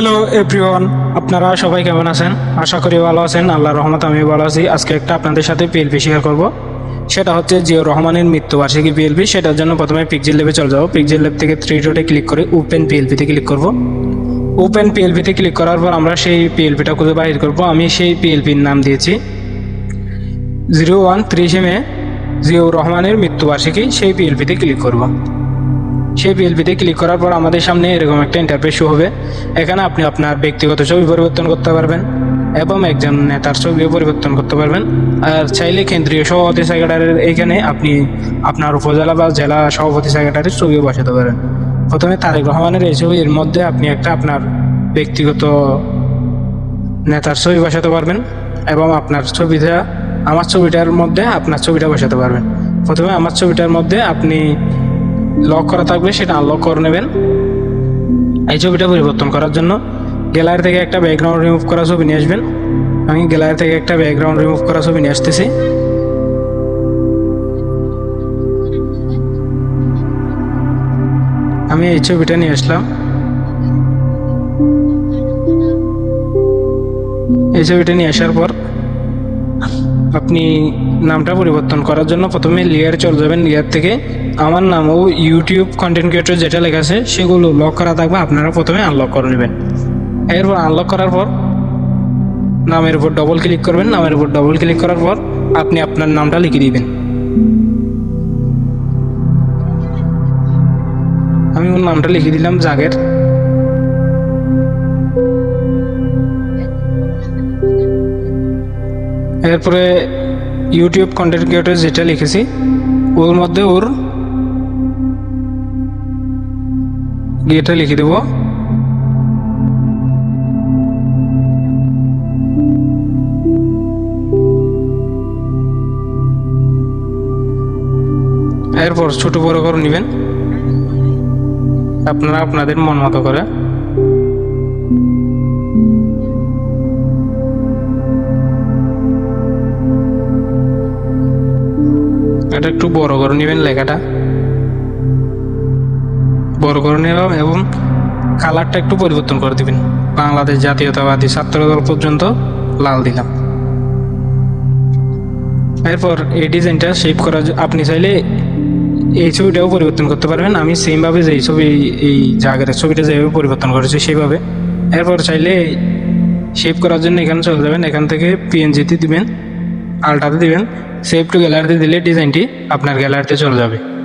Hello everyone আপনারা সবাই কেমন আছেন? আশা করি ভালো আছেন। আল্লাহ রহমত আমি ভালো আছি। আজকে একটা আপনাদের সাথে পিএলপি শেয়ার করব। সেটা হচ্ছে জিও রহমানের মৃত্যুবার্ষিকী পিএলপি সেটার জন্য প্রথমে পিকজেল লেবে চলে যাব। পিকজেল লেব থেকে থ্রি ডটে ক্লিক করে ওপেন পিএলপিতে ক্লিক করব। ওপেন পিএলপিতে ক্লিক করার পর আমরা সেই পিএলপিটা খুঁজে বাহির করব। আমি সেই পিএলপির নাম দিয়েছি জিরো ওয়ান ত্রিশে মে জিও রহমানের মৃত্যুবার্ষিকী। সেই পিএলপিতে ক্লিক করব। সেই পিএলপিতে ক্লিক করার পর আমাদের সামনে এরকম একটা ইন্টারফেস শো হবে। এখানে আপনি আপনার ব্যক্তিগত ছবি পরিবর্তন করতে পারবেন এবং একজন নেতার ছবিও পরিবর্তন করতে পারবেন। আর চাইলে কেন্দ্রীয় সভাপতি সেক্রেটারির এখানে আপনি আপনার উপজেলা বা জেলা সভাপতি সেক্রেটারির ছবিও বসাতে পারেন। প্রথমে তারেক রহমানের এই ছবির মধ্যে আপনি একটা আপনার ব্যক্তিগত নেতার ছবি বসাতে পারবেন এবং আপনার ছবিটা, আমার ছবিটার মধ্যে আপনার ছবিটা বসাতে পারবেন। প্রথমে আমার ছবিটার মধ্যে আপনি লক করা থাকবে, সেটা আনলক করে নেবেন। এই ছবিটা পরিবর্তন করার জন্য গ্যালারি থেকে একটা ব্যাকগ্রাউন্ড রিমুভ করা ছবি নিয়ে আসবেন। আমি গ্যালারি থেকে একটা ব্যাকগ্রাউন্ড রিমুভ করা ছবি নিয়ে আসতেছি। আমি এই ছবিটা নিয়ে আসলাম। এই ছবিটা নিয়ে আসার পর আপনি নামটা পরিবর্তন করার জন্য প্রথমে লেয়ার চলে যাবেন লেয়ার থেকে। আমার নাম ও ইউটিউব কন্টেন্ট ক্রিয়েটর যেটা লেখা আছে, সেগুলো লক করা থাকবে, আপনারা প্রথমে আনলক করে নেবেন। এরপর আনলক করার পর নামের উপর ডবল ক্লিক করবেন। নামের উপর ডবল ক্লিক করার পর আপনি আপনার নামটা লিখে দিবেন। আমি ওর নামটা লিখে দিলাম জাগের। এরপরে ইউটিউব কন্টেন্ট ক্রিয়েটর যেটা লিখেছি, ওর মধ্যে ওর ইয়েটা লিখে দেবো। এরপর ছোট বড় করে নেবেন। আপনারা আপনাদের মন মতো করে। এটা একটু বড় করে নেবেন, লেখাটা। বড় করে নিলাম এবং কালারটা একটু পরিবর্তন করে দিবেন। বাংলাদেশ জাতীয়তাবাদী ছাত্র দল পর্যন্ত লাল দিলাম। এরপর এই ডিজাইনটা শেপ করা আপনি চাইলে এই ছবিটাও পরিবর্তন করতে পারবেন। আমি সেমভাবে যেই ছবি, এই জায়গার ছবিটা যেভাবে পরিবর্তন করেছি সেইভাবে এরপর চাইলে শেপ করার জন্য এখানে চলে যাবেন। এখান থেকে পিএনজিতে দিবেন। আলটাতে দিবেন সেভ টু গ্যালারিতে দিলে ডিজাইনটি আপনার গ্যালারিতে চলে যাবে।